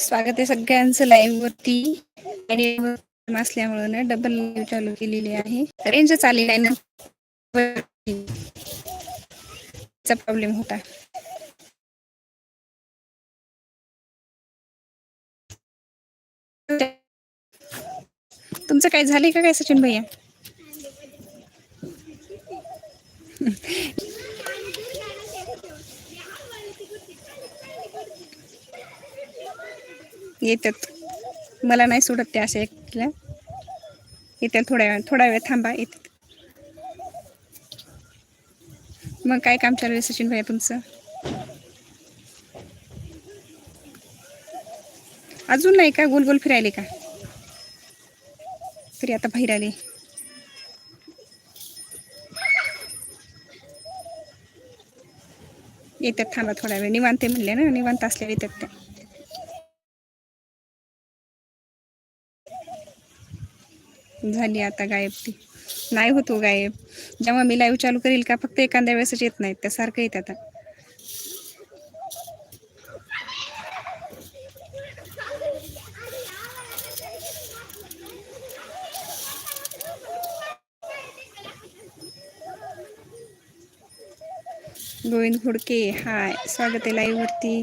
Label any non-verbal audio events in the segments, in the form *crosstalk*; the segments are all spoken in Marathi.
स्वागत आहे सगळ्यांचं लाईव्ह वरती. आणि असल्यामुळे ना डबल लाईव्ह चालू केलेली आहे. रेंज चाललेली आहे ना. चा प्रॉब्लेम होता. तुमचं काय झालंय का काय सचिन भैया? येतात. मला नाही सोडत ते असे एकट्याला. येतात थोड्या वेळ थोडा वेळ थांबा येतात. मग काय काम चालू आहे सचिन भाई तुमचं? अजून नाही का? गोल गोल फिरायले का? तरी आता बाहेर आले. येतात थांबा थोडा वेळ. निवांत आहे म्हणले ना? निवांत असल्या येतात त्या. झाली आता गायब ती. नाही होतो हो गायब. जेव्हा मी लाईव्ह चालू करील का फक्त एखाद्या वेळेसच येत नाहीत. त्या सारखं येत आता. गोविंद घोडके हाय. स्वागत आहे लाईव्ह वरती.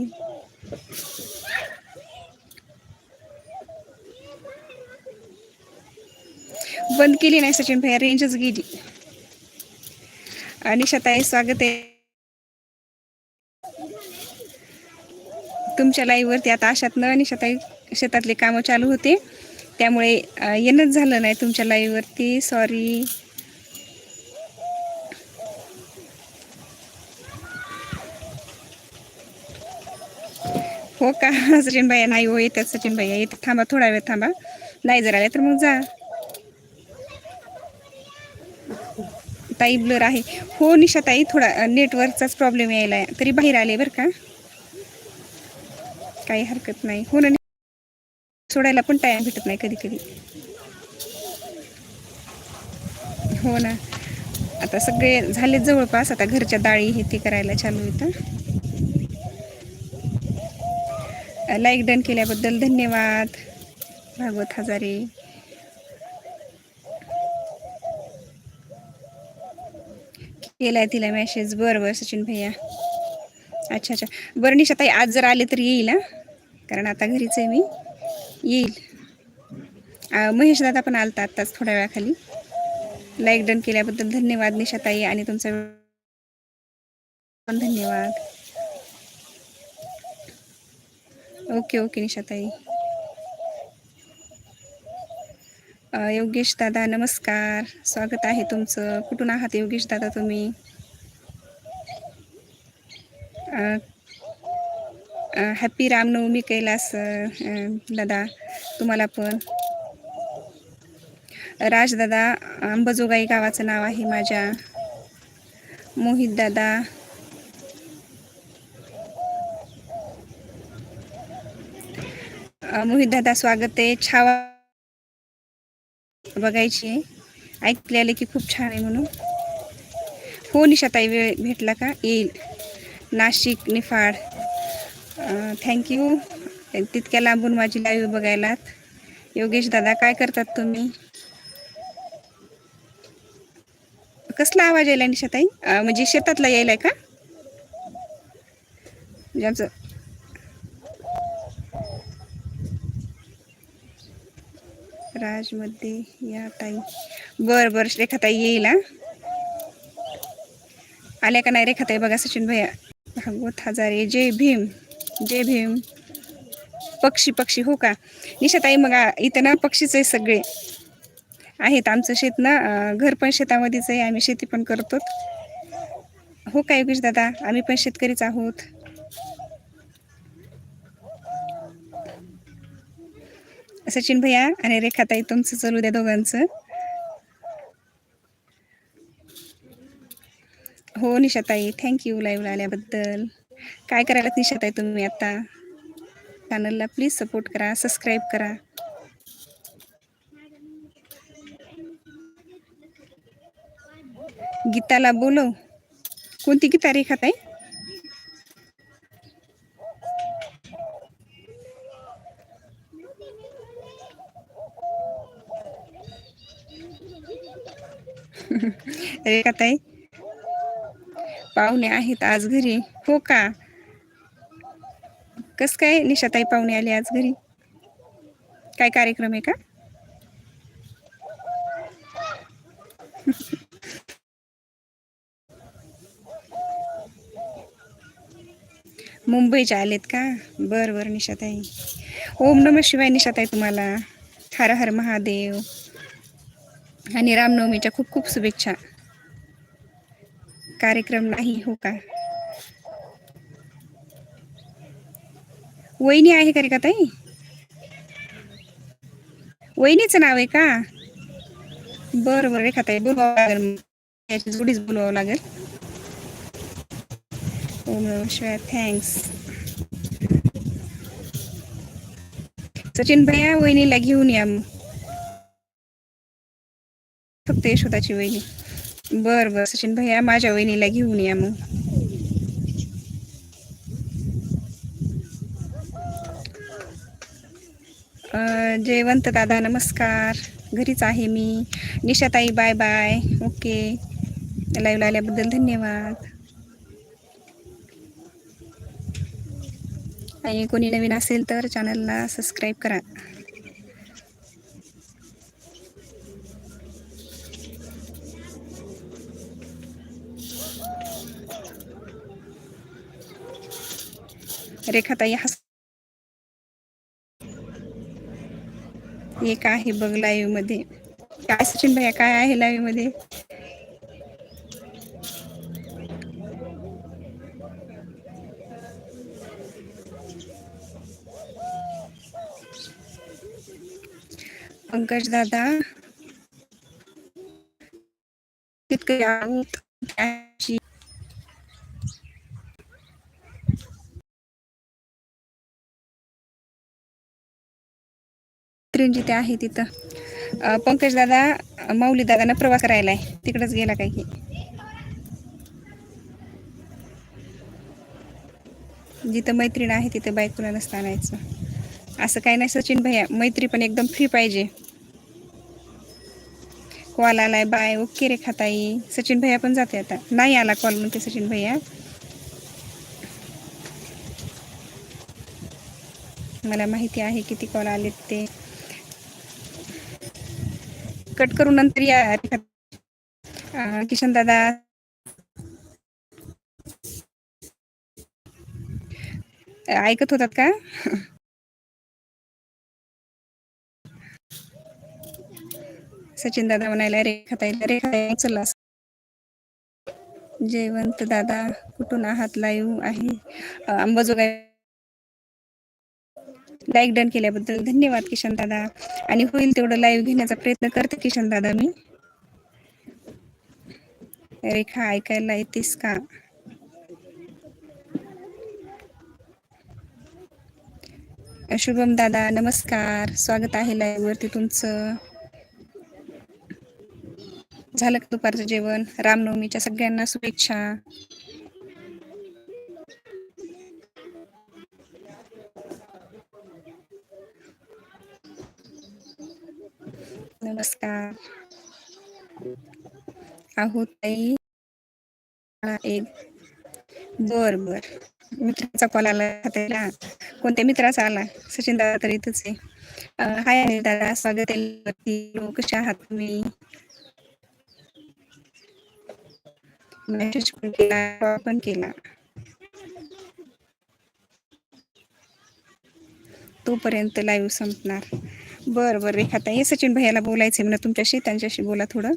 बंद केली नाही सचिन भैया रेंजच गेली. निशाताई स्वागत आहे. तुमच्या लाईव्ह वरती आता अशात न निशाताई शेतातले कामं चालू होते. त्यामुळे येणंच झालं नाही तुमच्या लाईव्ह वरती. सॉरी हो का? *laughs* सचिन भैया नाही हो येतात सचिन भैया. येतात. थांबा थोडा वेळ थांबा. नाही जर आले तर मग जा. ताई ब्लर आहे. हो निशा ताई थोडा नेटवर्कचाच प्रॉब्लेम यायला आहे. तरी बाहेर आले बरं का? काही हरकत नाही. हो ना सोडायला पण टाईम भेटत नाही कधी कधी हो ना. आता सगळे झाले जवळपास. आता घरच्या डाळी हे ते करायला चालू होतं लाईक डन केल्याबद्दल धन्यवाद. भागवत हजारे. केलाय तिला मेसेज बरं बरं सचिन भैया. अच्छा अच्छा. बरं निशा ताई आज जर आले तर येईल हा? कारण आता घरीच आहे मी. येईल. महेश दादा पण आलता आत्ताच थोड्या वेळाखाली. लाईक डन केल्याबद्दल धन्यवाद निशा ताई आणि तुमचा पण धन्यवाद. ओके ओके निशा ताई. योगेश दादा नमस्कार. स्वागत आहे तुमचं. कुठून आहात योगेश दादा तुम्ही? हॅपी रामनवमी कैलास दादा तुम्हाला पण. राजदादा अंबाजोगाई गावाचं नाव आहे माझ्या. मोहित दादा. मोहित दादा स्वागत आहे. छावा बघायची आहे. ऐकलेले की खूप छान आहे म्हणून. हो निशाताई वेळ भेटला का? येईल. नाशिक निफाड. थँक्यू तितक्या लांबून माझी लाईव्ह बघायलात. योगेश दादा काय करतात तुम्ही? कसला आवाज यायला निशाताई? म्हणजे शेतातला यायलाय का? म्हणजे राजमध्ये या ताई. बर बर. रेखाताई येईल हा? आल्या का नाही रेखाताई बघा सचिन भैया. भागवत हजारे. जय भीम. जय भीम. पक्षी पक्षी हो का? निशाताई मग इथं ना पक्षीच आहे सगळे. आहेत आमचं शेत ना घर पण शेतामध्येच आहे. आम्ही शेती पण करतो हो का योगेश दादा? आम्ही पण शेतकरीच आहोत. सचिन भैया आणि रेखाताई तुमचं चालू द्या दोघांचं. हो निशाताई थँक्यू लाईव्हला आल्याबद्दल. काय करायला निशाताई तुम्ही आता? चॅनलला प्लीज सपोर्ट करा सबस्क्राईब करा. गीताला बोलव. कोणती गीता रेखाताई रेखाताई पाहुणे आहेत आज घरी. हो का? कस काय निशाताई पाहुणे आले आज घरी? काय कार्यक्रम आहे का? *laughs* मुंबईच्या आलेत का? बर बर निशाताई. ओम नम शिवाय निशाताई तुम्हाला. हर हर महादेव. आणि रामनवमीच्या खूप खूप शुभेच्छा. कार्यक्रम नाही हो का? वहिनी आहे का रे का ताई? वहिनीचं नाव आहे का? बरं बरं रेखा ताई बोलवावं लागेल. याची जोडीच बोलवावं लागेल. ओम शिवाय थँक्स सचिन भैया वहिनीला घेऊन या मग. फक्त यशोदाची वहिनी. बर बर. सचिन भैया माझ्या वहिनीला घेऊन या मग. जयवंत दादा नमस्कार. घरीच आहे मी. निशाताई बाय बाय ओके लाईव्ह आल्याबद्दल धन्यवाद. आणि कोणी नवीन असेल तर चॅनलला सबस्क्राईब करा. रेखाताई हस एक आहे बघ लाईव्हमध्ये. काय सचिन भैया काय आहे लाईव्हमध्ये? पंकज दादा तितकं आहोत ते आहे तिथं. पंकज दादा माऊली दादांना प्रवास करायला आहे. तिकडंच गेला काय की जिथं मैत्रीण आहे तिथं बायकोला नसता आणायचं. असं काही नाही सचिन भैया मैत्री पण एकदम फ्री पाहिजे. कॉल आलाय बाय ओके रे खाताई. सचिन भैया पण जाते आता. नाही आला कॉल म्हणते सचिन भैया. मला माहिती आहे किती कॉल आलेत ते. कट करून नंतर या किशन दादा. ऐकत होतात का? सचिन दादा म्हणायला रेखाताई रेखा चला. जयवंत दादा कुठून आहात? लाईव्ह आहे. अंबाजोगाई लाईक डन केल्याबद्दल धन्यवाद किशन दादा. आणि होईल तेवढं लाईव्ह घेण्याचा प्रयत्न करते किशन दादा मी. रेखा ऐकायला येतेस का? शुभम दादा नमस्कार. स्वागत आहे लाईव्ह वरती तुमचं. झालं का दुपारचं जेवण? रामनवमीच्या सगळ्यांना शुभेच्छा. नमस्कार. आहो ताई. एक. बर बर. मित्राचा कॉल आला त्याला. कोणत्या मित्राचा आला? सचिन दादा तर इथंच आहे. हाय अनिल दादा. स्वागत आहे कशा आहात तुम्ही? मेसेज पण केला पण केला. तोपर्यंत लाईव्ह संपणार. बर बर रेखाता ये सचिन भैयाला बोलायचंय म्हणा तुमच्याशी त्यांच्याशी बोला थोडं.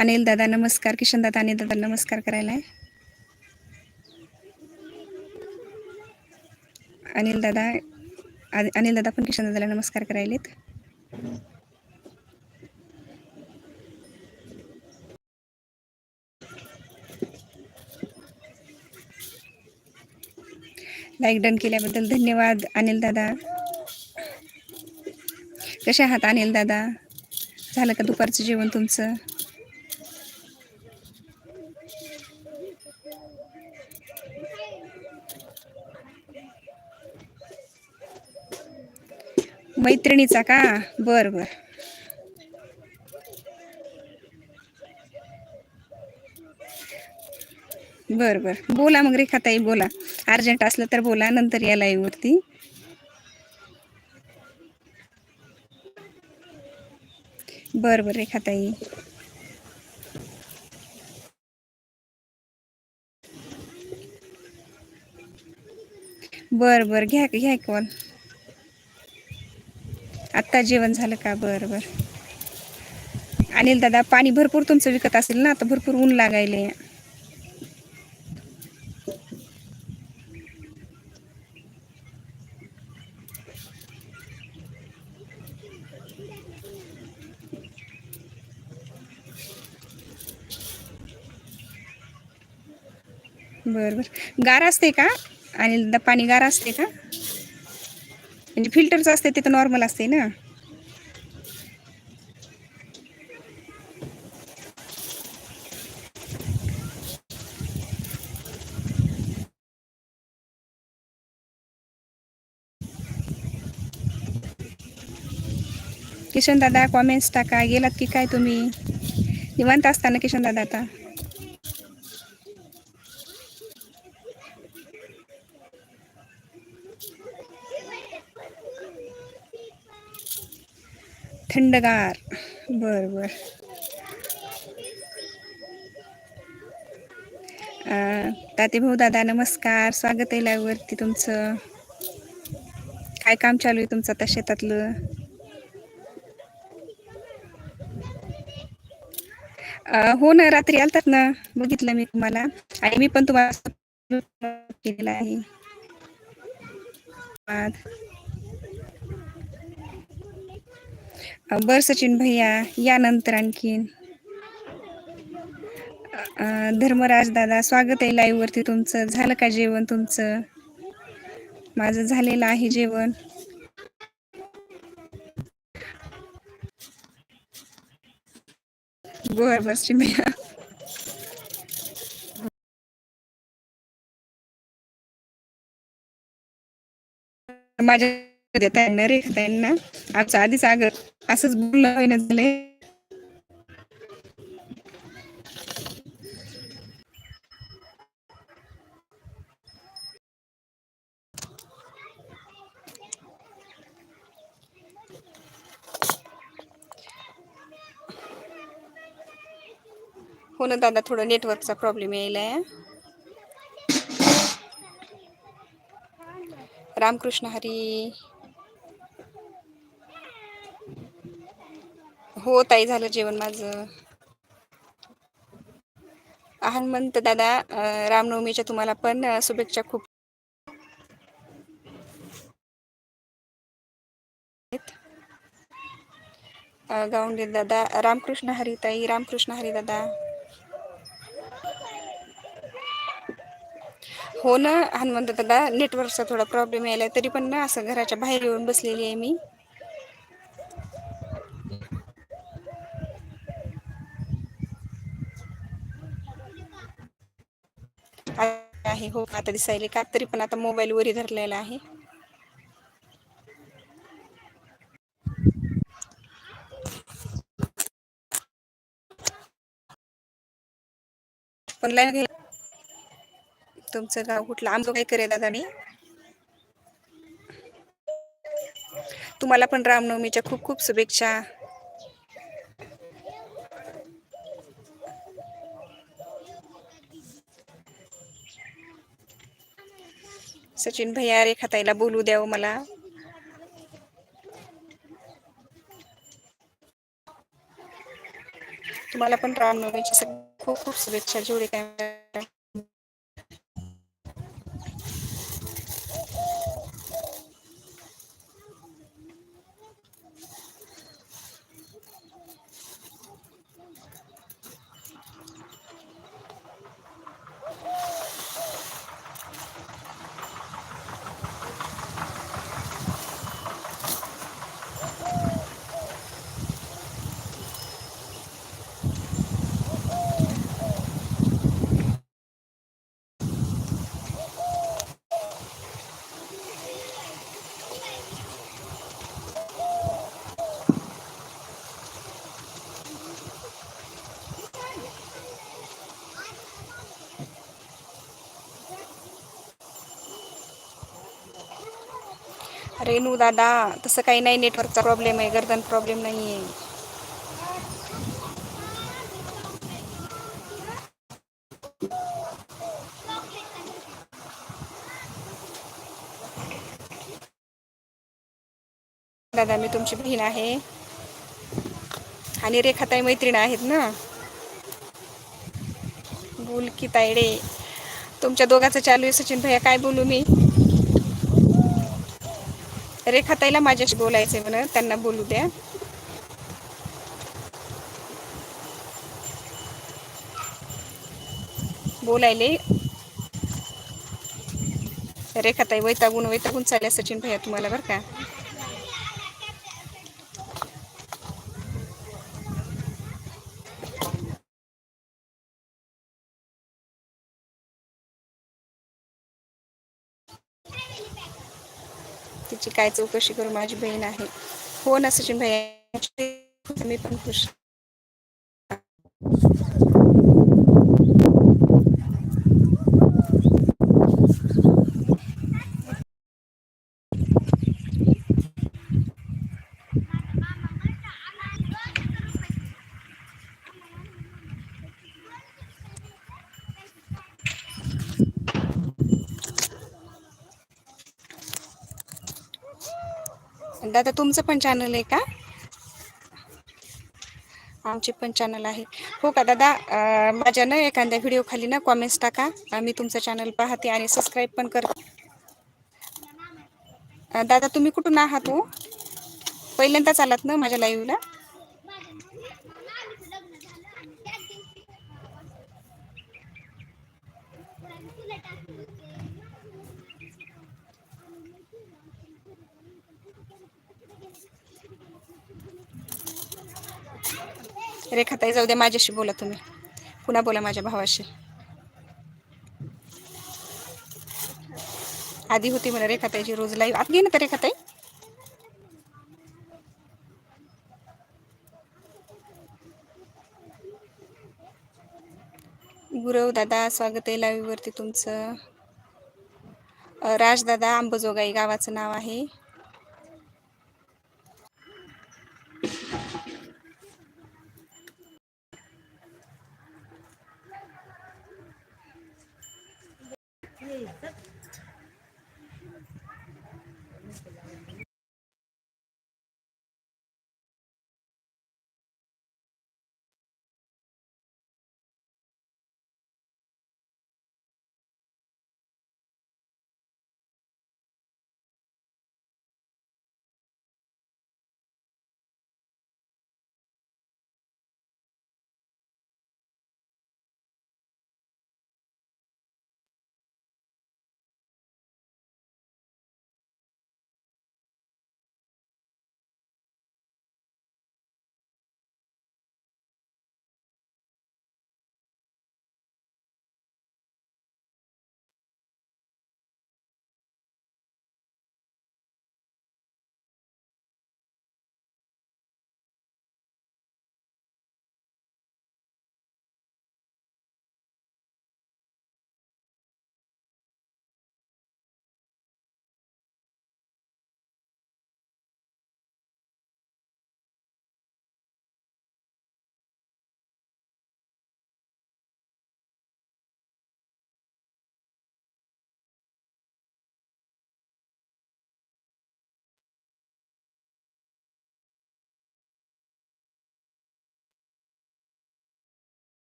अनिल दादा नमस्कार. किशन दादा अनिल दादा नमस्कार करायला आहे अनिल दादा अनिल दादा पण किशन दादाला नमस्कार करायलेत. लाईक डन केल्याबद्दल धन्यवाद अनिल दादा. कशा आहात अनिल दादा? झालं का दुपारचं जेवण तुमचं? मैत्रिणीचा का? बर बर. बर बर. बोला मग रेखाताई बोला. अर्जंट असलं तर बोला नंतर या लाईव्हवरती बरं बरं रेखाताई बरं बरं घ्या घ्या कॉल आत्ता जेवण झालं का? बरं बरं. अनिल दादा पाणी भरपूर तुमचं विकत असेल ना? आता भरपूर ऊन लागायले बरं बरं गार असते का? आणि द- पाणी गार असते का? म्हणजे फिल्टरचं असते ते तर नॉर्मल असते ना? किशन दादा कॉमेंट्स टाका. गेलात की काय तुम्ही? निवांत असताना किशन दादा आता? थंडगार. बर बर. ताते भाऊ दादा नमस्कार. स्वागत आहे live वरती तुमचं. काय काम चालू आहे तुमचं आता शेतातलं? हो ना रात्री आलतात ना. बघितलं मी तुम्हाला. आणि मी पण तुम्हाला केलेला आहे धन्यवाद. अं, बर सचिन भैया या नंतर आणखीन धर्मराज दादा स्वागत आहे लाईव्ह वरती तुमचं. झालं का जेवण तुमचं? माझं झालेलं आहे जेवण. बर बर सचिन भैया. माझ्या देता येणार रे त्यांना. आमचं आधीच आग असंच बोलणं होईना हो ना दादा थोडं नेटवर्कचा प्रॉब्लेम यायलाय. रामकृष्ण हरी. हो ताई झालं जेवण माझं. हनुमंत दादा रामनवमीच्या तुम्हाला पण शुभेच्छा खूप. गावंडे दादा रामकृष्ण हरी ताई रामकृष्ण हरी दादा. हो ना हनुमंत दादा नेटवर्कचा थोडा प्रॉब्लेम यायला तरी पण ना असं घराच्या बाहेर येऊन बसलेली आहे मी. आहे. हो आता दिसायले का? तरी पण आता मोबाईल वरी धरलेला आहे. पण लाईन घे तुमचं गाव कुठलं? आमचं काय करे दादा मी? तुम्हाला पण रामनवमीच्या खूप खूप शुभेच्छा. सचिन भैया रेखाताईला बोलू द्यावं मला. तुम्हाला पण रामनवमीच्या सगळ्या खूप खूप शुभेच्छा. जेवढे काय रेणू दादा तसं काही नाही नेटवर्कचा प्रॉब्लेम आहे गर्दन प्रॉब्लेम नाही आहे दादा मी तुमची बहीण आहे. आणि रेखाताई मैत्रीण आहेत ना? बोल की तायडे तुमच्या दोघांचं चालू आहे सचिन भैया काय बोलू मी? रेखाताईला माझ्याशी बोलायचंय म्हणून त्यांना बोलू द्या. बोलायले. रेखाताई वैतागून वैतागून चालल्या सचिन भैया तुम्हाला बरं का? काय चौकशी करू माझी बहीण आहे. हो ना सचिन भैया मी पण खुश. दादा तुमचं पण चॅनल आहे का? आमचे पण चॅनल आहे. हो का दादा? माझ्या ना एखाद्या व्हिडिओ खाली ना कॉमेंट्स टाका. मी तुमचं चॅनल पाहते आणि सबस्क्राईब पण करते. दादा तुम्ही कुठून आहात हो? पहिल्यांदाच आलात ना माझ्या लाईव्हला रेखाताई जाऊ द्या माझ्याशी बोला तुम्ही. पुन्हा बोला माझ्या भावाशी. आधी होती मला रेखाताईची रोज लाईव्ह आत घे ना तर रेखाताई. गुरव दादा स्वागत आहे लाईव्ह वरती तुमचं. राजदादा आंबजोगाई अंबजोगाई गावाचं नाव आहे.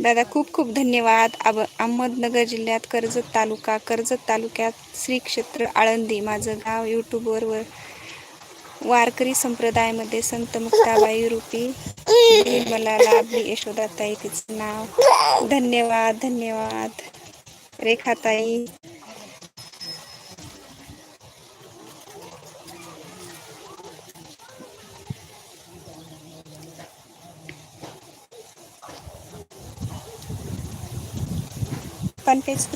दादा खूप खूप धन्यवाद. अब अहमदनगर जिल्ह्यात कर्जत तालुका कर्जत तालुक्यात श्री क्षेत्र आळंदी माझं गाव यूट्यूबवर वर वारकरी संप्रदायामध्ये संत मुक्ताबाई रूपी मला लाभली यशोदाताई तिचं नाव. धन्यवाद धन्यवाद. रेखाताई. पण पेज